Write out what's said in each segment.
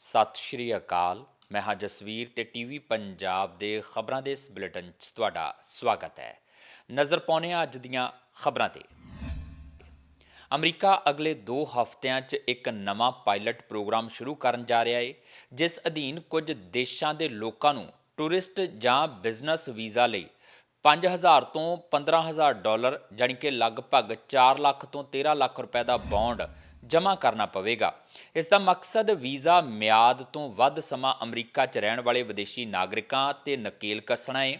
ਸਤਿ ਸ਼੍ਰੀ ਅਕਾਲ। ਮੈਂ ਹਾਂ ਜਸਵੀਰ ਤੇ ਟੀਵੀ ਪੰਜਾਬ ਦੇ ਖਬਰਾਂ ਦੇ ਇਸ ਬੁਲੇਟਿਨ 'ਚ ਤੁਹਾਡਾ ਸਵਾਗਤ ਹੈ। ਨਜ਼ਰ ਪਾਉਂਦੇ ਹਾਂ ਅੱਜ ਦੀਆਂ ਖਬਰਾਂ ਤੇ। ਅਮਰੀਕਾ ਅਗਲੇ 2 ਹਫ਼ਤਿਆਂ 'ਚ ਇੱਕ ਨਵਾਂ ਪਾਇਲਟ ਪ੍ਰੋਗਰਾਮ ਸ਼ੁਰੂ ਕਰਨ ਜਾ ਰਿਹਾ ਹੈ ਜਿਸ ਅਧੀਨ ਕੁਝ ਦੇਸ਼ਾਂ ਦੇ ਲੋਕਾਂ ਨੂੰ ਟੂਰਿਸਟ ਜਾਂ ਬਿਜ਼ਨਸ ਵੀਜ਼ਾ ਲਈ 5000 ਤੋਂ 15000 ਡਾਲਰ, ਜਾਣੀ ਕਿ ਲਗਭਗ 4 ਲੱਖ ਤੋਂ 13 ਲੱਖ ਰੁਪਏ ਦਾ ਬੌਂਡ ਜਮ੍ਹਾਂ ਕਰਨਾ ਪਵੇਗਾ। ਇਸ ਦਾ ਮਕਸਦ ਵੀਜ਼ਾ ਮਿਆਦ ਤੋਂ ਵੱਧ ਸਮਾਂ ਅਮਰੀਕਾ 'ਚ ਰਹਿਣ ਵਾਲੇ ਵਿਦੇਸ਼ੀ ਨਾਗਰਿਕਾਂ ਤੇ ਨਕੇਲ ਕੱਸਣਾ ਹੈ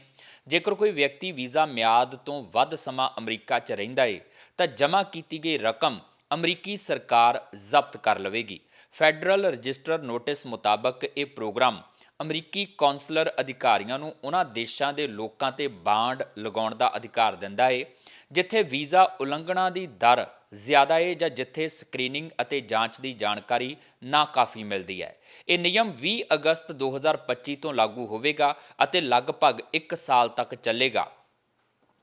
ਜੇਕਰ ਕੋਈ ਵਿਅਕਤੀ ਵੀਜ਼ਾ ਮਿਆਦ ਤੋਂ ਵੱਧ ਸਮਾਂ ਅਮਰੀਕਾ 'ਚ ਰਹਿੰਦਾ ਹੈ ਤਾਂ ਜਮ੍ਹਾਂ ਕੀਤੀ ਗਈ ਰਕਮ ਅਮਰੀਕੀ ਸਰਕਾਰ ਜ਼ਬਤ ਕਰ ਲਵੇਗੀ। ਫੈਡਰਲ ਰਜਿਸਟਰ ਨੋਟਿਸ ਮੁਤਾਬਕ ਇਹ ਪ੍ਰੋਗਰਾਮ ਅਮਰੀਕੀ ਕੌਂਸਲਰ ਅਧਿਕਾਰੀਆਂ ਨੂੰ ਉਹਨਾਂ ਦੇਸ਼ਾਂ ਦੇ ਲੋਕਾਂ ਤੇ ਬਾਂਡ ਲਗਾਉਣ ਦਾ ਅਧਿਕਾਰ ਦਿੰਦਾ ਹੈ ਜਿੱਥੇ ਵੀਜ਼ਾ ਉਲੰਘਣਾ ਦੀ ਦਰ ਜ਼ਿਆਦਾ ਹੈ ਜਾਂ ਜਿੱਥੇ ਸਕਰੀਨਿੰਗ ਅਤੇ ਜਾਂਚ ਦੀ ਜਾਣਕਾਰੀ ਨਾ ਕਾਫੀ ਮਿਲਦੀ ਹੈ। ਇਹ ਨਿਯਮ 20 ਅਗਸਤ 2025 ਤੋਂ ਲਾਗੂ ਹੋਵੇਗਾ ਅਤੇ ਲਗਭਗ 1 ਸਾਲ ਤੱਕ ਚੱਲੇਗਾ।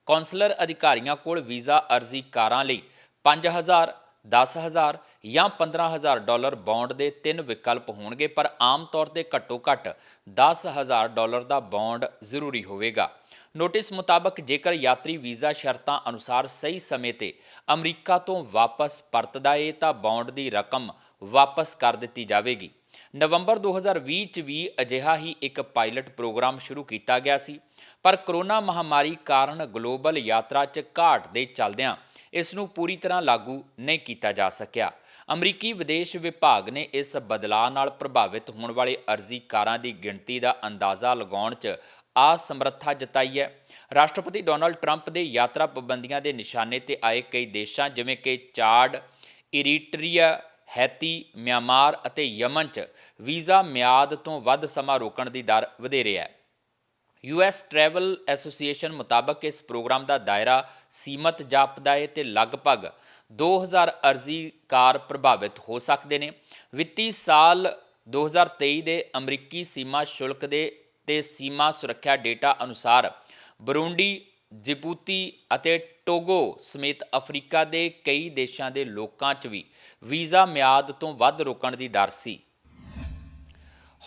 ਕੌਂਸਲਰ ਅਧਿਕਾਰੀਆਂ ਕੋਲ ਵੀਜ਼ਾ ਅਰਜ਼ੀ ਕਾਰਾਂ ਲਈ 5000 10000 ਜਾਂ 15000 ਡਾਲਰ ਬੌਂਡ ਦੇ ਤਿੰਨ ਵਿਕਲਪ ਹੋਣਗੇ, ਪਰ ਆਮ ਤੌਰ ਤੇ ਘੱਟੋ-ਘੱਟ 10000 ਡਾਲਰ ਦਾ ਬੌਂਡ ਜ਼ਰੂਰੀ ਹੋਵੇਗਾ। ਨੋਟਿਸ ਮੁਤਾਬਕ ਜੇਕਰ ਯਾਤਰੀ ਵੀਜ਼ਾ ਸ਼ਰਤਾਂ ਅਨੁਸਾਰ ਸਹੀ ਸਮੇਂ ਤੇ ਅਮਰੀਕਾ ਤੋਂ ਵਾਪਸ ਪਰਤਦਾ ਏ ਤਾਂ ਬੌਂਡ ਦੀ ਰਕਮ ਵਾਪਸ ਕਰ ਦਿੱਤੀ ਜਾਵੇਗੀ। ਨਵੰਬਰ 2020 ਚ ਵੀ ਅਜਿਹਾ ਹੀ ਇੱਕ ਪਾਇਲਟ ਪ੍ਰੋਗਰਾਮ ਸ਼ੁਰੂ ਕੀਤਾ ਗਿਆ ਸੀ। ਪਰ ਕਰੋਨਾ ਮਹਾਮਾਰੀ ਕਾਰਨ ਗਲੋਬਲ ਯਾਤਰਾ 'ਚ ਘਾਟ ਦੇ ਚੱਲਦਿਆਂ ਇਸ ਨੂੰ ਪੂਰੀ ਤਰ੍ਹਾਂ ਲਾਗੂ ਨਹੀਂ ਕੀਤਾ ਜਾ ਸਕਿਆ। ਅਮਰੀਕੀ ਵਿਦੇਸ਼ ਵਿਭਾਗ ਨੇ ਇਸ ਬਦਲਾਅ ਨਾਲ ਪ੍ਰਭਾਵਿਤ ਹੋਣ ਵਾਲੇ ਅਰਜ਼ੀਕਾਰਾਂ ਦੀ ਗਿਣਤੀ ਦਾ ਅੰਦਾਜ਼ਾ ਲਗਾਉਣ 'ਚ ਅਸਮਰੱਥਾ ਜਤਾਈ ਹੈ। ਰਾਸ਼ਟਰਪਤੀ ਡੋਨਾਲਡ ਟਰੰਪ ਦੇ ਯਾਤਰਾ ਪਾਬੰਦੀਆਂ ਦੇ ਨਿਸ਼ਾਨੇ ਤੇ ਆਏ ਕਈ ਦੇਸ਼ਾਂ, ਜਿਵੇਂ ਕਿ ਚਾਡ, ਇਰੀਟਰੀਆ, ਹੈਤੀ, ਮਿਆਂਮਾਰ ਅਤੇ ਯਮਨ 'ਚ ਵੀਜ਼ਾ ਮਿਆਦ ਤੋਂ ਵੱਧ ਸਮਾਂ ਰੋਕਣ ਦੀ ਦਰ ਵਧੇਰੇ ਹੈ। ਯੂਐਸ ਟਰੈਵਲ ਐਸੋਸੀਏਸ਼ਨ ਮੁਤਾਬਕ ਇਸ ਪ੍ਰੋਗਰਾਮ ਦਾ ਦਾਇਰਾ ਸੀਮਤ ਜਾਪਦਾ ਹੈ ਤੇ ਲਗਭਗ 2000 ਅਰਜ਼ੀਕਾਰ ਪ੍ਰਭਾਵਿਤ ਹੋ ਸਕਦੇ ਨੇ। ਵਿੱਤੀ ਸਾਲ 2023 ਦੇ ਅਮਰੀਕੀ ਸੀਮਾ ਸ਼ੁਲਕ ਦੇ ਤੇ ਸੀਮਾ ਸੁਰੱਖਿਆ ਡੇਟਾ ਅਨੁਸਾਰ ਬਰੂੰਡੀ, ਜਿਬੂਤੀ ਅਤੇ ਟੋਗੋ ਸਮੇਤ ਅਫਰੀਕਾ ਦੇ ਕਈ ਦੇਸ਼ਾਂ ਦੇ ਲੋਕਾਂ 'ਚ ਵੀ ਵੀਜ਼ਾ ਮਿਆਦ ਤੋਂ ਵੱਧ ਰੋਕਣ ਦੀ ਦਰ ਸੀ।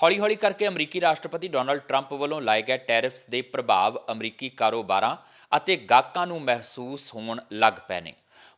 ਹੌਲੀ-ਹੌਲੀ ਕਰਕੇ ਅਮਰੀਕੀ ਰਾਸ਼ਟਰਪਤੀ ਡੋਨਾਲਡ ਟਰੰਪ ਵੱਲੋਂ ਲਾਏ ਗਏ ਟੈਰਿਫਸ ਦੇ ਪ੍ਰਭਾਵ ਅਮਰੀਕੀ ਕਾਰੋਬਾਰਾਂ ਅਤੇ ਗਾਹਕਾਂ ਨੂੰ ਮਹਿਸੂਸ ਹੋਣ ਲੱਗ ਪਏ ਨੇ।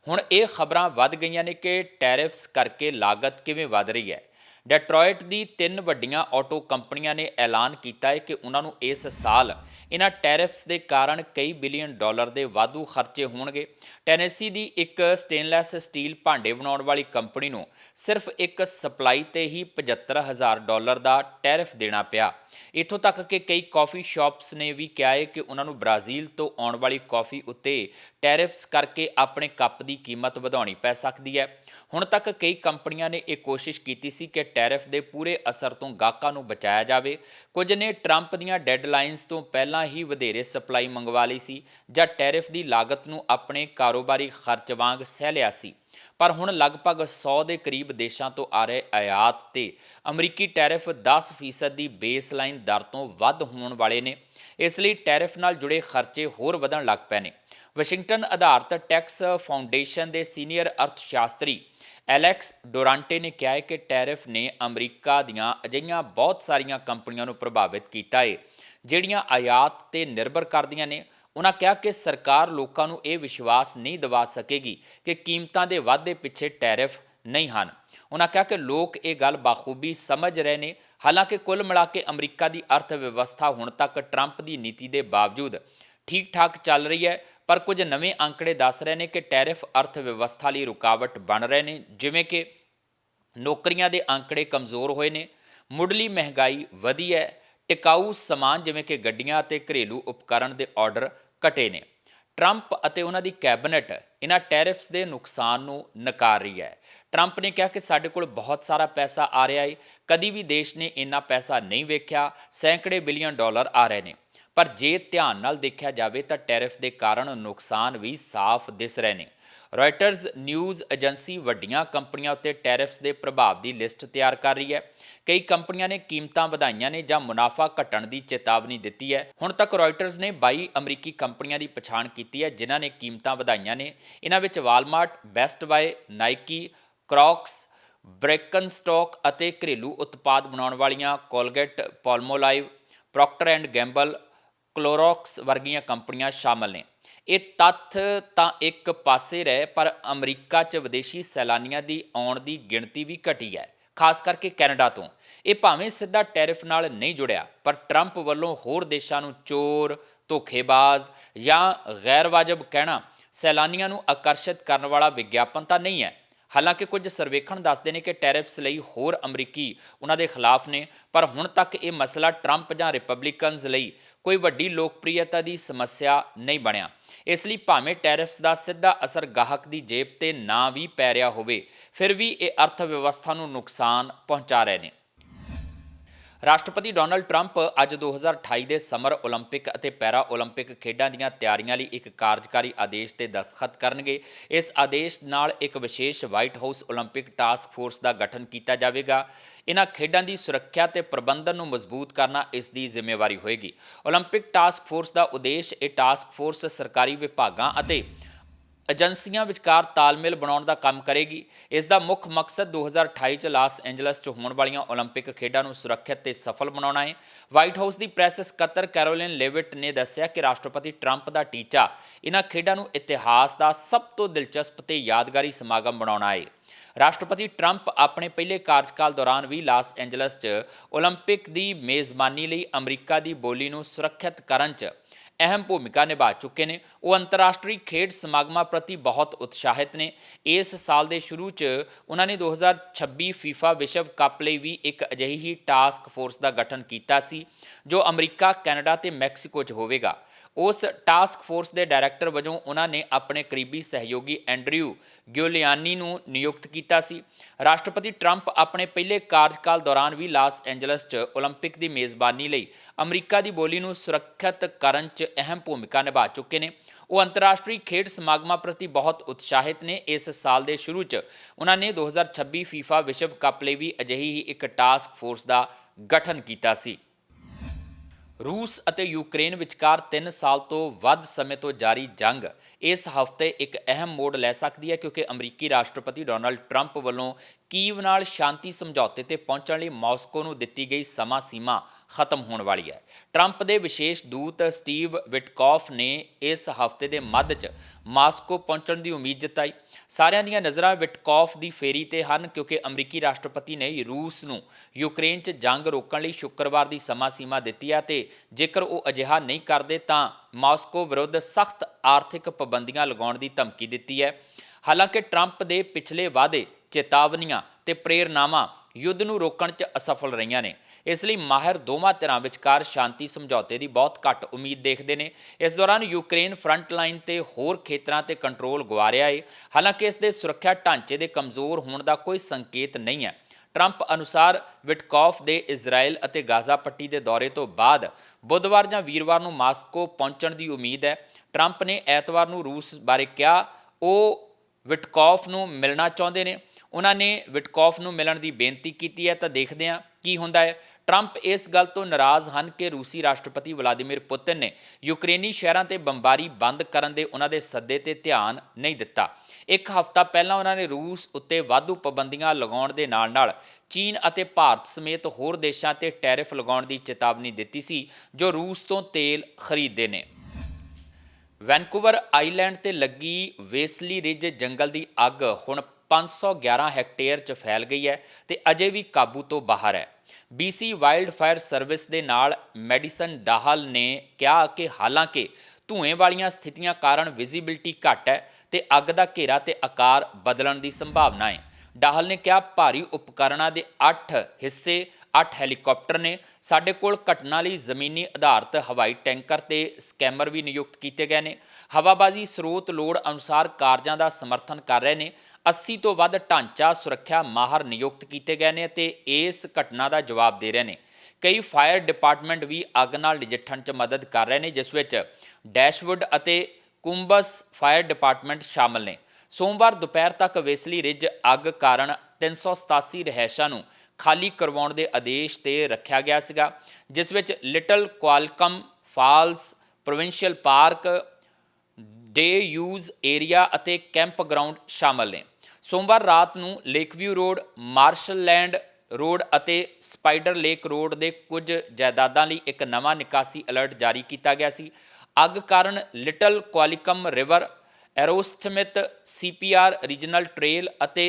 ਹੁਣ ਇਹ ਖਬਰਾਂ ਵੱਧ ਗਈਆਂ ਨੇ ਕਿ ਟੈਰਿਫਸ ਕਰਕੇ ਲਾਗਤ ਕਿਵੇਂ ਵਧ ਰਹੀ ਹੈ। ਡੈਟਰੋਇਟ ਦੀ ਤਿੰਨ ਵੱਡੀਆਂ ਆਟੋ ਕੰਪਨੀਆਂ ਨੇ ਐਲਾਨ ਕੀਤਾ ਹੈ ਕਿ ਉਹਨਾਂ ਨੂੰ ਇਸ ਸਾਲ ਇਹਨਾਂ ਟੈਰਿਫਸ ਦੇ ਕਾਰਨ ਕਈ ਬਿਲੀਅਨ ਡਾਲਰ ਦੇ ਵਾਧੂ ਖਰਚੇ ਹੋਣਗੇ। ਟੈਨੇਸੀ ਦੀ ਇੱਕ ਸਟੇਨਲੈਸ ਸਟੀਲ ਭਾਂਡੇ ਬਣਾਉਣ ਵਾਲੀ ਕੰਪਨੀ ਨੂੰ ਸਿਰਫ ਇੱਕ ਸਪਲਾਈ ਤੇ ਹੀ 75000 ਡਾਲਰ ਦਾ ਟੈਰਿਫ ਦੇਣਾ ਪਿਆ। ਇਥੋਂ ਤੱਕ ਕਿ ਕਈ ਕਾਫੀ ਸ਼ਾਪਸ ਨੇ ਵੀ ਕਿਹਾ ਹੈ ਕਿ ਉਹਨਾਂ ਨੂੰ ਬ੍ਰਾਜ਼ੀਲ ਤੋਂ ਆਉਣ ਵਾਲੀ ਕਾਫੀ ਉੱਤੇ ਟੈਰਿਫਸ ਕਰਕੇ ਆਪਣੇ ਕੱਪ ਦੀ ਕੀਮਤ ਵਧਾਉਣੀ ਪੈ ਸਕਦੀ ਹੈ। ਹੁਣ ਤੱਕ ਕਈ ਕੰਪਨੀਆਂ ਨੇ ਇਹ ਕੋਸ਼ਿਸ਼ ਕੀਤੀ ਸੀ ਕਿ ਟੈਰਿਫ ਦੇ ਪੂਰੇ ਅਸਰ ਤੋਂ ਗਾਹਕਾਂ ਨੂੰ ਬਚਾਇਆ ਜਾਵੇ। ਕੁਝ ਨੇ ਟਰੰਪ ਦੀਆਂ ਡੈਡਲਾਈਨਸ ਤੋਂ ਪਹਿਲਾਂ ਹੀ ਵਧੇਰੇ ਸਪਲਾਈ ਮੰਗਵਾ ਲਈ ਸੀ ਜਾਂ ਟੈਰਿਫ ਦੀ ਲਾਗਤ ਨੂੰ ਆਪਣੇ ਕਾਰੋਬਾਰੀ ਖਰਚ ਵਾਂਗ ਸਹਿ ਲਿਆ ਸੀ। ਪਰ ਹੁਣ ਲਗਭਗ 100 ਦੇ ਕਰੀਬ ਦੇਸ਼ਾਂ ਤੋਂ ਆ ਰਹੇ ਆਯਾਤ ਤੇ ਅਮਰੀਕੀ ਟੈਰਿਫ 10% ਦੀ ਬੇਸਲਾਈਨ ਦਰ ਤੋਂ ਵੱਧ ਹੋਣ ਵਾਲੇ ਨੇ। ਇਸ ਲਈ ਟੈਰਿਫ ਨਾਲ ਜੁੜੇ ਖਰਚੇ ਹੋਰ ਵਧਣ ਲੱਗ ਪਏ ਨੇ। ਵਾਸ਼ਿੰਗਟਨ ਆਧਾਰਿਤ ਟੈਕਸ ਫਾਊਂਡੇਸ਼ਨ ਦੇ ਸੀਨੀਅਰ ਅਰਥਸ਼ਾਸਤਰੀ ਐਲੈਕਸ ਡੋਰਾਂਟੇ ਨੇ ਕਿਹਾ ਹੈ ਕਿ ਟੈਰਿਫ ਨੇ ਅਮਰੀਕਾ ਦੀਆਂ ਅਜਿਹੀਆਂ ਬਹੁਤ ਸਾਰੀਆਂ ਕੰਪਨੀਆਂ ਨੂੰ ਪ੍ਰਭਾਵਿਤ ਕੀਤਾ ਹੈ ਜਿਹੜੀਆਂ ਆਯਾਤ ਤੇ ਨਿਰਭਰ ਕਰਦੀਆਂ ਨੇ। ਉਹਨਾਂ ਕਿਹਾ ਕਿ ਸਰਕਾਰ ਲੋਕਾਂ ਨੂੰ ਇਹ ਵਿਸ਼ਵਾਸ ਨਹੀਂ ਦਿਵਾ ਸਕੇਗੀ ਕਿ ਕੀਮਤਾਂ ਦੇ ਵਾਧੇ ਪਿੱਛੇ ਟੈਰਿਫ ਨਹੀਂ ਹਨ। ਉਹਨਾਂ ਕਿਹਾ ਕਿ ਲੋਕ ਇਹ ਗੱਲ ਬਾਖੂਬੀ ਸਮਝ ਰਹੇ ਨੇ, ਹਾਲਾਂਕਿ ਕੁੱਲ ਮਿਲਾ ਕੇ ਅਮਰੀਕਾ ਦੀ ਅਰਥ ਵਿਵਸਥਾ ਹੁਣ ਤੱਕ ਟਰੰਪ ਦੀ ਨੀਤੀ ਦੇ ਬਾਵਜੂਦ ਠੀਕ ਠਾਕ ਚੱਲ ਰਹੀ ਹੈ, ਪਰ ਕੁਝ ਨਵੇਂ ਅੰਕੜੇ ਦੱਸ ਰਹੇ ਨੇ ਕਿ ਟੈਰਿਫ ਅਰਥ ਵਿਵਸਥਾ ਲਈ ਰੁਕਾਵਟ ਬਣ ਰਹੇ ਨੇ, ਜਿਵੇਂ ਕਿ ਨੌਕਰੀਆਂ ਦੇ ਅੰਕੜੇ ਕਮਜ਼ੋਰ ਹੋਏ ਨੇ, ਮੁੱਢਲੀ ਮਹਿੰਗਾਈ ਵਧੀ ਹੈ, ਟਿਕਾਊ ਸਮਾਨ ਜਿਵੇਂ ਕਿ ਗੱਡੀਆਂ ਅਤੇ ਘਰੇਲੂ ਉਪਕਰਣ ਦੇ ਆਰਡਰ ਘਟੇ ਨੇ। ਟਰੰਪ ਅਤੇ ਉਹਨਾਂ ਦੀ ਕੈਬਨਿਟ ਇਹਨਾਂ ਟੈਰਿਫਸ ਦੇ ਨੁਕਸਾਨ ਨੂੰ ਨਕਾਰ ਰਹੀ ਹੈ। ਟਰੰਪ ਨੇ ਕਿਹਾ ਕਿ ਸਾਡੇ ਕੋਲ ਬਹੁਤ ਸਾਰਾ ਪੈਸਾ ਆ ਰਿਹਾ ਹੈ ਕਦੀ ਵੀ ਦੇਸ਼ ਨੇ ਇੰਨਾ ਪੈਸਾ ਨਹੀਂ ਵੇਖਿਆ। ਸੈਂਕੜੇ ਬਿਲੀਅਨ ਡਾਲਰ ਆ ਰਹੇ ਨੇ। ਪਰ ਜੇ ਧਿਆਨ ਨਾਲ ਦੇਖਿਆ ਜਾਵੇ ਤਾਂ ਟੈਰਿਫ ਦੇ ਕਾਰਨ ਨੁਕਸਾਨ ਵੀ ਸਾਫ਼ ਦਿਸ ਰਹੇ ਨੇ। ਰਾਇਟਰਜ਼ ਨਿਊਜ਼ ਏਜੰਸੀ ਵੱਡੀਆਂ ਕੰਪਨੀਆਂ ਉੱਤੇ ਟੈਰਿਫਸ ਦੇ ਪ੍ਰਭਾਵ ਦੀ ਲਿਸਟ ਤਿਆਰ ਕਰ ਰਹੀ ਹੈ। ਕਈ ਕੰਪਨੀਆਂ ਨੇ ਕੀਮਤਾਂ ਵਧਾਈਆਂ ਨੇ ਜਾਂ ਮੁਨਾਫਾ ਘਟਣ ਦੀ ਚੇਤਾਵਨੀ ਦਿੱਤੀ ਹੈ। ਹੁਣ ਤੱਕ ਰਾਇਟਰਜ਼ ਨੇ 22 ਅਮਰੀਕੀ ਕੰਪਨੀਆਂ ਦੀ ਪਛਾਣ ਕੀਤੀ ਹੈ, ਜਿਨ੍ਹਾਂ ਨੇ ਕੀਮਤਾਂ ਵਧਾਈਆਂ ਨੇ। ਇਹਨਾਂ ਵਿੱਚ Walmart Best Buy Nike Crocs Birkenstock ਅਤੇ ਘਰੇਲੂ ਉਤਪਾਦ ਬਣਾਉਣ ਵਾਲੀਆਂ Colgate Palmolive Procter and Gamble Clorox ਵਰਗੀਆਂ ਕੰਪਨੀਆਂ ਸ਼ਾਮਲ ਨੇ। ਇਹ ਤੱਥ ਤਾਂ ਇੱਕ ਪਾਸੇ ਰਹੇ, ਪਰ ਅਮਰੀਕਾ 'ਚ ਵਿਦੇਸ਼ੀ ਸੈਲਾਨੀਆਂ ਦੀ ਆਉਣ ਦੀ ਗਿਣਤੀ ਵੀ ਘਟੀ ਹੈ। ਖਾਸ ਕਰਕੇ ਕੈਨੇਡਾ ਤੋਂ। ਇਹ ਭਾਵੇਂ ਸਿੱਧਾ ਟੈਰਿਫ ਨਾਲ ਨਹੀਂ ਜੁੜਿਆ, ਪਰ ਟਰੰਪ ਵੱਲੋਂ ਹੋਰ ਦੇਸ਼ਾਂ ਨੂੰ ਚੋਰ, ਧੋਖੇਬਾਜ਼ ਜਾਂ ਗੈਰ ਵਾਜਬ ਕਹਿਣਾ ਸੈਲਾਨੀਆਂ ਨੂੰ ਆਕਰਸ਼ਿਤ ਕਰਨ ਵਾਲਾ ਵਿਗਿਆਪਨ ਤਾਂ ਨਹੀਂ ਹੈ। ਹਾਲਾਂਕਿ ਕੁਝ ਸਰਵੇਖਣ ਦੱਸਦੇ ਨੇ ਕਿ ਟੈਰਿਫਸ ਲਈ ਹੋਰ ਅਮਰੀਕੀ ਉਹਨਾਂ ਦੇ ਖਿਲਾਫ ਨੇ, ਪਰ ਹੁਣ ਤੱਕ ਇਹ ਮਸਲਾ ਟਰੰਪ ਜਾਂ ਰਿਪਬਲਿਕਨਸ ਲਈ ਕੋਈ ਵੱਡੀ ਲੋਕਪ੍ਰਿਯਤਾ ਦੀ ਸਮੱਸਿਆ ਨਹੀਂ ਬਣਿਆ। ਇਸ ਲਈ ਭਾਵੇਂ ਟੈਰਿਫਸ ਦਾ ਸਿੱਧਾ ਅਸਰ ਗਾਹਕ ਦੀ ਜੇਬ ਤੇ ਨਾ ਵੀ ਪੈ ਰਿਹਾ ਹੋਵੇ, ਫਿਰ ਵੀ ਇਹ ਅਰਥ ਵਿਵਸਥਾ ਨੂੰ ਨੁਕਸਾਨ ਪਹੁੰਚਾ ਰਹੇ ਨੇ। ਰਾਸ਼ਟਰਪਤੀ ਡੋਨਲਡ ਟਰੰਪ ਅੱਜ 2028 ਦੇ ਸਮਰ 올림픽 ਅਤੇ ਪੈਰਾ 올림픽 ਖੇਡਾਂ ਦੀਆਂ ਤਿਆਰੀਆਂ ਲਈ ਇੱਕ ਕਾਰਜਕਾਰੀ ਆਦੇਸ਼ ਤੇ ਦਸਤਖਤ ਕਰਨਗੇ ਇਸ ਆਦੇਸ਼ ਨਾਲ ਇੱਕ ਵਿਸ਼ੇਸ਼ ਵਾਈਟ ਹਾਊਸ 올림픽 ਟਾਸਕ ਫੋਰਸ ਦਾ ਗਠਨ ਕੀਤਾ ਜਾਵੇਗਾ ਇਹਨਾਂ ਖੇਡਾਂ ਦੀ ਸੁਰੱਖਿਆ ਤੇ ਪ੍ਰਬੰਧਨ ਨੂੰ ਮਜ਼ਬੂਤ ਕਰਨਾ ਇਸ ਦੀ ਜ਼ਿੰਮੇਵਾਰੀ ਹੋਏਗੀ 올림픽 ਟਾਸਕ ਫੋਰਸ ਦਾ ਉਦੇਸ਼ ਇਹ ਟਾਸਕ ਫੋਰਸ ਸਰਕਾਰੀ ਵਿਭਾਗਾਂ ਅਤੇ ਏਜੰਸੀਆਂ ਵਿਚਕਾਰ ਤਾਲਮੇਲ ਬਣਾਉਣ ਦਾ ਕੰਮ ਕਰੇਗੀ ਇਸ ਦਾ ਮੁੱਖ ਮਕਸਦ 2028 ਚ ਲਾਸ ਐਂਜਲਸ 'ਚ ਹੋਣ ਵਾਲੀਆਂ 올림픽 ਖੇਡਾਂ ਨੂੰ ਸੁਰੱਖਿਅਤ ਤੇ ਸਫਲ ਬਣਾਉਣਾ ਹੈ ਵਾਈਟ ਹਾਊਸ ਦੀ ਪ੍ਰੈਸ ਸਕੱਤਰ ਕੈਰੋਲਿਨ ਲੇਵਿਟ ਨੇ ਦੱਸਿਆ ਕਿ ਰਾਸ਼ਟਰਪਤੀ ਟਰੰਪ ਦਾ ਟੀਚਾ ਇਹਨਾਂ ਖੇਡਾਂ ਨੂੰ ਇਤਿਹਾਸ ਦਾ ਸਭ ਤੋਂ ਦਿਲਚਸਪ ਤੇ ਯਾਦਗਾਰੀ ਸਮਾਗਮ ਬਣਾਉਣਾ ਹੈ ਰਾਸ਼ਟਰਪਤੀ ਟਰੰਪ ਆਪਣੇ ਪਹਿਲੇ ਕਾਰਜਕਾਲ ਦੌਰਾਨ ਵੀ ਲਾਸ ਐਂਜਲਸ 'ਚ 올림픽 ਦੀ ਮੇਜ਼ਬਾਨੀ ਲਈ ਅਮਰੀਕਾ ਦੀ ਬੋਲੀ ਨੂੰ ਸੁਰੱਖਿਅਤ ਕਰਨ 'ਚ ਅਹਿਮ ਭੂਮਿਕਾ ਨਿਭਾ ਚੁੱਕੇ ਨੇ। ਉਹ ਅੰਤਰਰਾਸ਼ਟਰੀ ਖੇਡ ਸਮਾਗਮਾਂ ਪ੍ਰਤੀ ਬਹੁਤ ਉਤਸ਼ਾਹਿਤ ਨੇ। ਇਸ ਸਾਲ ਦੇ ਸ਼ੁਰੂ 'ਚ ਉਹਨਾਂ ਨੇ 2026 ਫੀਫਾ ਵਿਸ਼ਵ ਕੱਪ ਲਈ ਵੀ ਇੱਕ ਅਜਿਹੀ ਹੀ ਟਾਸਕ ਫੋਰਸ ਦਾ ਗਠਨ ਕੀਤਾ ਸੀ, ਜੋ ਅਮਰੀਕਾ, ਕੈਨੇਡਾ ਤੇ ਮੈਕਸੀਕੋ 'ਚ ਹੋਵੇਗਾ। ਉਸ ਟਾਸਕ ਫੋਰਸ ਦੇ ਡਾਇਰੈਕਟਰ ਵਜੋਂ ਉਹਨਾਂ ਨੇ ਆਪਣੇ ਕਰੀਬੀ ਸਹਿਯੋਗੀ ਐਂਡਰਿਊ ਗਿਓਲਿਆਨੀ ਨੂੰ ਨਿਯੁਕਤ ਕੀਤਾ ਸੀ ਰਾਸ਼ਟਰਪਤੀ ਟਰੰਪ ਆਪਣੇ ਪਹਿਲੇ ਕਾਰਜਕਾਲ ਦੌਰਾਨ ਵੀ ਲਾਸ ਐਂਜਲਸ 'ਚ 올림픽 ਦੀ ਮੇਜ਼ਬਾਨੀ ਲਈ ਅਮਰੀਕਾ ਦੀ ਬੋਲੀ ਨੂੰ ਸੁਰੱਖਿਅਤ ਕਰਨ 'ਚ ਅਹਿਮ ਭੂਮਿਕਾ ਨਿਭਾ ਚੁੱਕੇ ਨੇ ਉਹ ਅੰਤਰਰਾਸ਼ਟਰੀ ਖੇਡ ਸਮਾਗਮਾਂ ਪ੍ਰਤੀ ਬਹੁਤ ਉਤਸ਼ਾਹਿਤ ਨੇ ਇਸ ਸਾਲ ਦੇ ਸ਼ੁਰੂ 'ਚ ਉਹਨਾਂ ਨੇ 2026 ਫੀਫਾ ਵਿਸ਼ਵ ਕੱਪ ਲਈ ਵੀ ਅਜਿਹੀ ਹੀ ਇੱਕ ਟਾਸਕ ਫੋਰਸ ਦਾ ਗਠਨ ਕੀਤਾ ਸੀ ਰੂਸ ਅਤੇ ਯੂਕਰੇਨ ਵਿਚਕਾਰ 3 ਸਾਲ ਤੋਂ ਵੱਧ ਸਮੇਂ ਤੋਂ ਜਾਰੀ ਜੰਗ ਇਸ ਹਫ਼ਤੇ ਇੱਕ ਅਹਿਮ ਮੋੜ ਲੈ ਸਕਦੀ ਹੈ ਕਿਉਂਕਿ ਅਮਰੀਕੀ ਰਾਸ਼ਟਰਪਤੀ ਡੋਨਾਲਡ ਟਰੰਪ ਵੱਲੋਂ ਕੀਵ ਨਾਲ ਸ਼ਾਂਤੀ ਸਮਝੌਤੇ ਤੇ ਪਹੁੰਚਣ ਲਈ ਮਾਸਕੋ ਨੂੰ ਦਿੱਤੀ ਗਈ ਸਮਾਂ ਸੀਮਾ ਖਤਮ ਹੋਣ ਵਾਲੀ ਹੈ। ਟਰੰਪ ਦੇ ਵਿਸ਼ੇਸ਼ ਦੂਤ ਸਟੀਵ ਵਿਟਕੌਫ ਨੇ ਇਸ ਹਫ਼ਤੇ ਦੇ ਮੱਧ 'ਚ ਮਾਸਕੋ ਪਹੁੰਚਣ ਦੀ ਉਮੀਦ ਜਤਾਈ। ਸਾਰਿਆਂ ਦੀਆਂ ਨਜ਼ਰਾਂ ਵਿਟਕੌਫ ਦੀ ਫੇਰੀ ਤੇ ਹਨ, ਕਿਉਂਕਿ ਅਮਰੀਕੀ ਰਾਸ਼ਟਰਪਤੀ ਨੇ ਰੂਸ ਨੂੰ ਯੂਕਰੇਨ 'ਚ ਜੰਗ ਰੋਕਣ ਲਈ ਸ਼ੁੱਕਰਵਾਰ ਦੀ ਸਮਾਂ ਸੀਮਾ ਦਿੱਤੀ ਹੈ ਤੇ ਜੇਕਰ ਉਹ ਅਜਿਹਾ ਨਹੀਂ ਕਰਦੇ ਤਾਂ ਮਾਸਕੋ ਵਿਰੁੱਧ ਸਖਤ ਆਰਥਿਕ ਪਾਬੰਦੀਆਂ ਲਗਾਉਣ ਦੀ ਧਮਕੀ ਦਿੱਤੀ ਹੈ। ਹਾਲਾਂਕਿ ਟਰੰਪ ਦੇ ਪਿਛਲੇ ਵਾਅਦੇ, ਚੇਤਾਵਨੀਆਂ ਤੇ ਪ੍ਰੇਰਨਾਵਾਂ ਯੁੱਧ ਨੂੰ ਰੋਕਣ 'ਚ ਅਸਫਲ ਰਹੀਆਂ ਨੇ। ਇਸ ਲਈ ਮਾਹਿਰ ਦੋਵਾਂ ਧਿਰਾਂ ਵਿਚਕਾਰ ਸ਼ਾਂਤੀ ਸਮਝੌਤੇ ਦੀ ਬਹੁਤ ਘੱਟ ਉਮੀਦ ਦੇਖਦੇ ਨੇ। ਇਸ ਦੌਰਾਨ ਯੂਕਰੇਨ ਫਰੰਟ ਲਾਈਨ ਤੇ ਹੋਰ ਖੇਤਰਾਂ ਤੇ ਕੰਟਰੋਲ ਗਵਾ ਰਿਹਾ ਏ। ਹਾਲਾਂਕਿ ਇਸ ਦੇ ਸੁਰੱਖਿਆ ਢਾਂਚੇ ਦੇ ਕਮਜ਼ੋਰ ਹੋਣ ਦਾ ਕੋਈ ਸੰਕੇਤ ਨਹੀਂ ਹੈ। ਟਰੰਪ ਅਨੁਸਾਰ ਵਿਟਕੌਫ ਦੇ ਇਜ਼ਰਾਈਲ ਅਤੇ ਗਾਜ਼ਾ ਪੱਟੀ ਦੇ ਦੌਰੇ ਤੋਂ ਬਾਅਦ ਬੁੱਧਵਾਰ ਜਾਂ ਵੀਰਵਾਰ ਨੂੰ ਮਾਸਕੋ ਪਹੁੰਚਣ ਦੀ ਉਮੀਦ ਹੈ। ਟਰੰਪ ਨੇ ਐਤਵਾਰ ਨੂੰ ਰੂਸ ਬਾਰੇ ਕਿਹਾ, ਉਹ ਵਿਟਕੌਫ ਨੂੰ ਮਿਲਣਾ ਚਾਹੁੰਦੇ ਨੇ। ਉਹਨਾਂ ਨੇ ਵਿਟਕੌਫ ਨੂੰ ਮਿਲਣ ਦੀ ਬੇਨਤੀ ਕੀਤੀ ਹੈ ਤਾਂ ਦੇਖਦੇ ਹਾਂ ਕੀ ਹੁੰਦਾ ਹੈ। ਟਰੰਪ ਇਸ ਗੱਲ ਤੋਂ ਨਾਰਾਜ਼ ਹਨ ਕਿ ਰੂਸੀ ਰਾਸ਼ਟਰਪਤੀ ਵਲਾਦੀਮੀਰ ਪੁਤਿਨ ਨੇ ਯੂਕਰੇਨੀ ਸ਼ਹਿਰਾਂ ਤੇ ਬੰਬਾਰੀ ਬੰਦ ਕਰਨ ਦੇ ਉਹਨਾਂ ਦੇ ਸੱਦੇ ਤੇ ਧਿਆਨ ਨਹੀਂ ਦਿੱਤਾ। ਇੱਕ ਹਫ਼ਤਾ ਪਹਿਲਾਂ ਉਹਨਾਂ ਨੇ ਰੂਸ ਉੱਤੇ ਵਾਧੂ ਪਾਬੰਦੀਆਂ ਲਗਾਉਣ ਦੇ ਨਾਲ-ਨਾਲ ਚੀਨ ਅਤੇ ਭਾਰਤ ਸਮੇਤ ਹੋਰ ਦੇਸ਼ਾਂ ਤੇ ਟੈਰਿਫ ਲਗਾਉਣ ਦੀ ਚੇਤਾਵਨੀ ਦਿੱਤੀ ਸੀ, ਜੋ ਰੂਸ ਤੋਂ ਤੇਲ ਖਰੀਦਦੇ ਨੇ। ਵੈਨਕੂਵਰ ਆਈਲੈਂਡ ਤੇ ਲੱਗੀ ਵੇਸਲੀ ਰਿਜ ਜੰਗਲ ਦੀ ਅੱਗ ਹੁਣ 511 ਹੈਕਟੇਅਰ 'ਚ ਫੈਲ ਗਈ ਹੈ ਤੇ ਅਜੇ ਵੀ ਕਾਬੂ ਤੋਂ ਬਾਹਰ ਹੈ। BC ਵਾਈਲਡ ਫਾਇਰ ਸਰਵਿਸ ਦੇ ਨਾਲ ਮੈਡੀਸਨ ਡਾਹਲ ਨੇ ਕਿਹਾ ਕਿ ਹਾਲਾਂਕਿ ਧੂਏ ਵਾਲੀਆਂ ਸਥਿਤੀਆਂ ਕਾਰਨ ਵਿਜ਼ਿਬਿਲਟੀ ਘੱਟ ਹੈ ਤੇ ਅੱਗ ਦਾ ਘੇਰਾ ਤੇ ਆਕਾਰ ਬਦਲਣ ਦੀ ਸੰਭਾਵਨਾ ਹੈ। ਡਾਹਲ ਨੇ ਕਿਹਾ, ਭਾਰੀ ਉਪਕਰਣਾਂ ਦੇ 8 ਹਿੱਸੇ 8 ਹੈਲੀਕਾਪਟਰ ਨੇ ਸਾਡੇ ਕੋਲ ਘਟਨਾ ਲਈ ਜ਼ਮੀਨੀ ਆਧਾਰਿਤ ਹਵਾਈ ਟੈਂਕਰ ਤੇ ਸਕੈਮਰ ਵੀ ਨਿਯੁਕਤ ਕੀਤੇ ਗਏ ਨੇ। ਹਵਾਬਾਜ਼ੀ ਸਰੋਤ ਲੋੜ ਅਨੁਸਾਰ ਕਾਰਜਾਂ ਦਾ ਸਮਰਥਨ ਕਰ ਰਹੇ ਨੇ 80 ਤੋਂ ਵੱਧ ਢਾਂਚਾ ਸੁਰੱਖਿਆ ਮਾਹਰ ਨਿਯੁਕਤ ਕੀਤੇ ਗਏ ਨੇ ਅਤੇ ਇਸ ਘਟਨਾ ਦਾ ਜਵਾਬ ਦੇ ਰਹੇ ਨੇ। ਕਈ ਫਾਇਰ ਡਿਪਾਰਟਮੈਂਟ ਵੀ ਅੱਗ ਨਾਲ ਨਜਿੱਠਣ 'ਚ ਮਦਦ ਕਰ ਰਹੇ ਨੇ, ਜਿਸ ਵਿੱਚ ਡੈਸ਼ਵੁੱਡ ਅਤੇ ਕੁੰਬਸ ਫਾਇਰ ਡਿਪਾਰਟਮੈਂਟ ਸ਼ਾਮਲ ਨੇ। ਸੋਮਵਾਰ ਦੁਪਹਿਰ ਤੱਕ ਵੇਸਲੀ ਰਿਜ ਅੱਗ ਕਾਰਨ 387 ਰਹਿਸ਼ਾਂ ਨੂੰ ਖਾਲੀ ਕਰਵਾਉਣ ਦੇ ਆਦੇਸ਼ ਤੇ ਰੱਖਿਆ ਗਿਆ ਸੀਗਾ, ਜਿਸ ਵਿੱਚ Little Qualicum Falls, Provincial Park, day use area ਅਤੇ ਕੈਂਪ ਗਰਾਊਂਡ ਸ਼ਾਮਲ ਨੇ। ਸੋਮਵਾਰ ਰਾਤ ਨੂੰ Lakeview road, Marshland road ਅਤੇ ਸਪਾਈਡਰ ਲੇਕ ਰੋਡ ਦੇ ਕੁਝ ਜਾਇਦਾਦਾਂ ਲਈ ਇੱਕ ਨਵਾਂ ਨਿਕਾਸੀ ਅਲਰਟ ਜਾਰੀ ਕੀਤਾ ਗਿਆ ਸੀ। ਅੱਗ ਕਾਰਨ Little Qualicum River, ਐਰੋਸਥਮਿਤ CPR, regional trail ਅਤੇ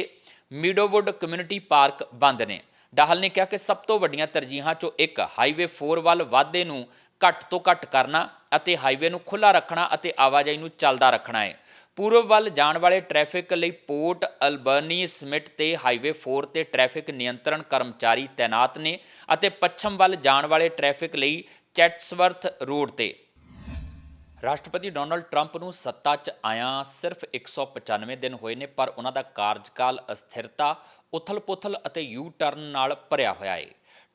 ਮੀਡੋਵੁੱਡ ਕਮਿਊਨਿਟੀ ਪਾਰਕ ਬੰਦ ਨੇ। ਡਾਹਲ ਨੇ ਕਿਹਾ ਕਿ ਸਭ ਤੋਂ ਵੱਡੀਆਂ ਤਰਜੀਹਾਂ ਚੋਂ ਇੱਕ ਹਾਈਵੇ 4 ਵੱਲ ਵਾਧੇ ਨੂੰ ਘੱਟ ਤੋਂ ਘੱਟ ਕਰਨਾ ਅਤੇ ਹਾਈਵੇ ਨੂੰ ਖੁੱਲਾ ਰੱਖਣਾ ਅਤੇ ਆਵਾਜਾਈ ਨੂੰ ਚੱਲਦਾ ਰੱਖਣਾ ਹੈ। ਪੂਰਬ ਵੱਲ ਜਾਣ ਵਾਲੇ ਟ੍ਰੈਫਿਕ ਲਈ ਪੋਰਟ ਅਲਬਰਨੀ ਸਮਿਟ ਤੇ ਹਾਈਵੇ 4 ਤੇ ਟ੍ਰੈਫਿਕ ਨਿਯੰਤਰਣ ਕਰਮਚਾਰੀ ਤਾਇਨਾਤ ਨੇ ਅਤੇ ਪੱਛਮ ਵੱਲ ਜਾਣ ਵਾਲੇ ਟ੍ਰੈਫਿਕ ਲਈ ਚੈਟਸਵਰਥ ਰੋਡ ਤੇ। ਰਾਸ਼ਟਰਪਤੀ ਡੋਨਲਡ ਟਰੰਪ ਨੂੰ ਸੱਤਾ 'ਚ ਆਇਆ ਸਿਰਫ 195 ਦਿਨ ਹੋਏ ਨੇ, ਪਰ ਉਹਨਾਂ ਦਾ ਕਾਰਜਕਾਲ ਅਸਥਿਰਤਾ, ਉਥਲ-ਪੁਥਲ ਅਤੇ ਯੂ ਟਰਨ ਨਾਲ ਭਰਿਆ ਹੋਇਆ ਹੈ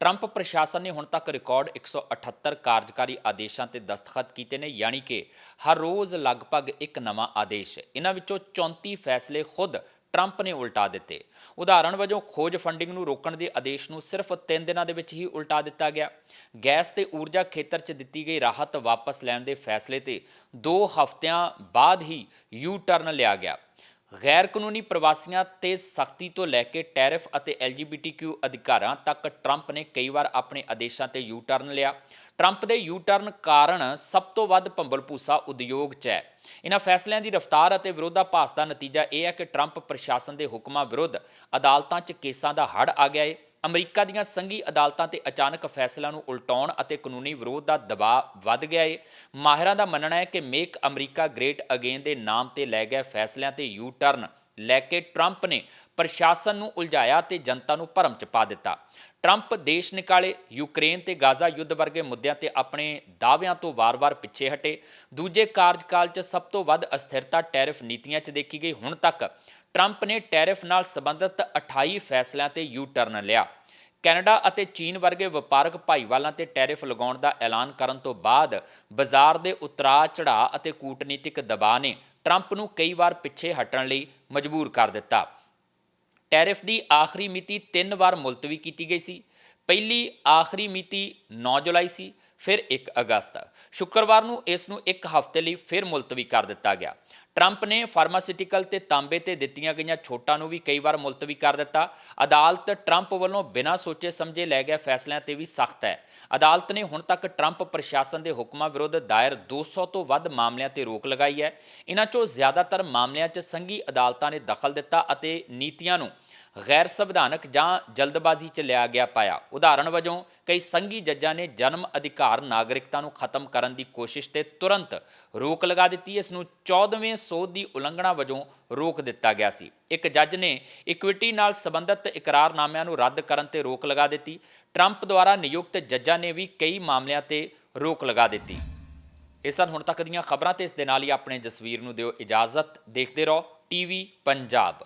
ਟਰੰਪ ਪ੍ਰਸ਼ਾਸਨ ਨੇ ਹੁਣ ਤੱਕ ਰਿਕਾਰਡ 178 ਕਾਰਜਕਾਰੀ ਆਦੇਸ਼ਾਂ ਤੇ ਦਸਤਖਤ ਕੀਤੇ ਨੇ, ਯਾਨੀ ਕਿ ਹਰ ਰੋਜ਼ ਲਗਭਗ ਇੱਕ ਨਵਾਂ ਆਦੇਸ਼। ਇਹਨਾਂ ਵਿੱਚੋਂ 34 ਫੈਸਲੇ ਖੁਦ ਟਰੰਪ ਨੇ ਉਲਟਾ ਦਿੱਤੇ। ਉਦਾਹਰਣ ਵਜੋਂ, ਖੋਜ ਫੰਡਿੰਗ ਨੂੰ ਰੋਕਣ ਦੇ ਆਦੇਸ਼ ਨੂੰ ਸਿਰਫ 3 ਦਿਨਾਂ ਦੇ ਵਿੱਚ ਹੀ ਉਲਟਾ ਦਿੱਤਾ ਗਿਆ। ਗੈਸ ਤੇ ਊਰਜਾ ਖੇਤਰ 'ਚ ਦਿੱਤੀ ਗਈ ਰਾਹਤ ਵਾਪਸ ਲੈਣ ਦੇ ਫੈਸਲੇ ਤੇ 2 ਹਫ਼ਤਿਆਂ ਬਾਅਦ ਹੀ ਯੂ ਟਰਨ ਲਿਆ ਗਿਆ। ਗੈਰ ਕਾਨੂੰਨੀ ਪ੍ਰਵਾਸੀਆਂ ਤੇ ਸਖਤੀ ਤੋਂ ਲੈ ਕੇ ਟੈਰਿਫ ਅਤੇ ਐਲਜੀਬੀਟੀਕਿਊ ਅਧਿਕਾਰਾਂ ਤੱਕ ਟਰੰਪ ਨੇ ਕਈ ਵਾਰ ਆਪਣੇ ਆਦੇਸ਼ਾਂ ਤੇ ਯੂ ਟਰਨ ਲਿਆ। ਟਰੰਪ ਦੇ ਯੂ ਟਰਨ ਕਾਰਨ ਸਭ ਤੋਂ ਵੱਧ ਭੰਬਲਪੂਸਾ ਉਦਯੋਗ 'ਚ ਹੈ। ਇਹਨਾਂ ਫੈਸਲਿਆਂ ਦੀ ਰਫ਼ਤਾਰ ਅਤੇ ਵਿਰੋਧਾਭਾਸ ਦਾ ਨਤੀਜਾ ਇਹ ਹੈ ਕਿ ਟਰੰਪ ਪ੍ਰਸ਼ਾਸਨ ਦੇ ਹੁਕਮਾਂ ਵਿਰੁੱਧ ਅਦਾਲਤਾਂ 'ਚ ਕੇਸਾਂ ਦਾ ਹੜ ਆ ਗਿਆ ਹੈ ਅਮਰੀਕਾ ਦੀਆਂ ਸੰਘੀ ਅਦਾਲਤਾਂ ਤੇ ਅਚਾਨਕ ਫੈਸਲਿਆਂ ਨੂੰ ਉਲਟਾਉਣ ਅਤੇ ਕਾਨੂੰਨੀ ਵਿਰੋਧ ਦਾ ਦਬਾਅ ਵੱਧ ਗਿਆ ਏ। ਮਾਹਿਰਾਂ ਦਾ ਮੰਨਣਾ ਹੈ ਕਿ ਮੇਕ ਅਮਰੀਕਾ ਗ੍ਰੇਟ ਅਗੇਨ ਦੇ ਨਾਮ ਤੇ ਲੈ ਗਏ ਫੈਸਲਿਆਂ ਤੇ ਯੂ ਟਰਨ ਲੈ ਕੇ ਟਰੰਪ ਨੇ ਪ੍ਰਸ਼ਾਸਨ ਨੂੰ ਉਲਝਾਇਆ ਤੇ ਜਨਤਾ ਨੂੰ ਭਰਮ ਚ ਪਾ ਦਿੱਤਾ। ਟਰੰਪ ਦੇਸ਼ ਨਿਕਾਲੇ, ਯੂਕਰੇਨ ਤੇ ਗਾਜ਼ਾ ਯੁੱਧ ਵਰਗੇ ਮੁੱਦਿਆਂ ਤੇ ਆਪਣੇ ਦਾਅਵਿਆਂ ਤੋਂ ਵਾਰ-ਵਾਰ ਪਿੱਛੇ ਹਟੇ। ਦੂਜੇ ਕਾਰਜਕਾਲ 'ਚ ਸਭ ਤੋਂ ਵੱਧ ਅਸਥਿਰਤਾ ਟੈਰਿਫ ਨੀਤੀਆਂ 'ਚ ਦੇਖੀ ਗਈ। ਹੁਣ ਤੱਕ ਟਰੰਪ ਨੇ ਟੈਰਿਫ ਨਾਲ ਸੰਬੰਧਿਤ 28 ਫੈਸਲਿਆਂ ਤੇ ਯੂ ਟਰਨ ਲਿਆ। ਕੈਨੇਡਾ ਅਤੇ ਚੀਨ ਵਰਗੇ ਵਪਾਰਕ ਭਾਈਵਾਲਾਂ ਤੇ ਟੈਰਿਫ ਲਗਾਉਣ ਦਾ ਐਲਾਨ ਕਰਨ ਤੋਂ ਬਾਅਦ ਬਾਜ਼ਾਰ ਦੇ ਉਤਰਾਅ ਚੜਾਅ ਅਤੇ ਕੂਟਨੀਤਿਕ ਦਬਾਅ ਨੇ ਟਰੰਪ ਨੂੰ ਕਈ ਵਾਰ ਪਿੱਛੇ ਹਟਣ ਲਈ ਮਜਬੂਰ ਕਰ ਦਿੱਤਾ। ਟੈਰਿਫ ਦੀ ਆਖਰੀ ਮਿਤੀ ਤਿੰਨ ਵਾਰ ਮੁਲਤਵੀ ਕੀਤੀ ਗਈ ਸੀ। ਪਹਿਲੀ ਆਖਰੀ ਮਿਤੀ 9 ਜੁਲਾਈ ਸੀ ਫਿਰ 1 ਅਗਸਤ। ਸ਼ੁੱਕਰਵਾਰ ਨੂੰ ਇਸ ਨੂੰ ਇੱਕ ਹਫ਼ਤੇ ਲਈ ਫਿਰ ਮੁਲਤਵੀ ਕਰ ਦਿੱਤਾ ਗਿਆ। ਟਰੰਪ ਨੇ ਫਾਰਮਾਸਿਟੀਕਲ ਤੇ ਤਾਂਬੇ ਤੇ ਦਿੱਤੀਆਂ ਗਈਆਂ ਛੋਟਾਂ ਨੂੰ ਵੀ ਕਈ ਵਾਰ ਮੁਲਤਵੀ ਕਰ ਦਿੱਤਾ। ਅਦਾਲਤ ਟਰੰਪ ਵੱਲੋਂ ਬਿਨਾਂ ਸੋਚੇ ਸਮਝੇ ਲੈ ਗਏ ਫੈਸਲਿਆਂ ਤੇ ਵੀ ਸਖਤ ਹੈ। ਅਦਾਲਤ ਨੇ ਹੁਣ ਤੱਕ ਟਰੰਪ ਪ੍ਰਸ਼ਾਸਨ ਦੇ ਹੁਕਮਾਂ ਵਿਰੁੱਧ ਦਾਇਰ 200 ਤੋਂ ਵੱਧ ਮਾਮਲਿਆਂ ਤੇ ਰੋਕ ਲਗਾਈ ਹੈ। ਇਹਨਾਂ 'ਚੋਂ ਜ਼ਿਆਦਾਤਰ ਮਾਮਲਿਆਂ 'ਚ ਸੰਘੀ ਅਦਾਲਤਾਂ ਨੇ ਦਖਲ ਦਿੱਤਾ ਅਤੇ ਨੀਤੀਆਂ ਨੂੰ ਗੈਰ ਸੰਵਿਧਾਨਕ ਜਾਂ ਜਲਦਬਾਜ਼ੀ 'ਚ ਲਿਆ ਗਿਆ ਪਾਇਆ। ਉਦਾਹਰਣ ਵਜੋਂ, ਕਈ ਸੰਘੀ ਜੱਜਾਂ ਨੇ ਜਨਮ ਅਧਿਕਾਰ ਨਾਗਰਿਕਤਾ ਨੂੰ ਖਤਮ ਕਰਨ ਦੀ ਕੋਸ਼ਿਸ਼ ਤੇ ਤੁਰੰਤ ਰੋਕ ਲਗਾ ਦਿੱਤੀ। ਇਸ ਨੂੰ 14ਵੇਂ ਸੋਧ ਦੀ ਉਲੰਘਣਾ ਵਜੋਂ ਰੋਕ ਦਿੱਤਾ ਗਿਆ ਸੀ। ਇੱਕ ਜੱਜ ਨੇ ਇਕੁਇਟੀ ਨਾਲ ਸੰਬੰਧਿਤ ਇਕਰਾਰਨਾਮਿਆਂ ਨੂੰ ਰੱਦ ਕਰਨ ਤੇ ਰੋਕ ਲਗਾ ਦਿੱਤੀ। ਟਰੰਪ ਦੁਆਰਾ ਨਿਯੁਕਤ ਜੱਜਾਂ ਨੇ ਵੀ ਕਈ ਮਾਮਲਿਆਂ ਤੇ ਰੋਕ ਲਗਾ ਦਿੱਤੀ। ਇਹ ਸਨ ਹੁਣ ਤੱਕ ਦੀਆਂ ਖਬਰਾਂ ਤੇ ਇਸ ਦੇ ਨਾਲ ਹੀ ਆਪਣੇ ਜਸਵੀਰ ਨੂੰ ਦਿਓ ਇਜਾਜ਼ਤ। ਦੇਖਦੇ ਰਹੋ ਟੀਵੀ ਪੰਜਾਬ।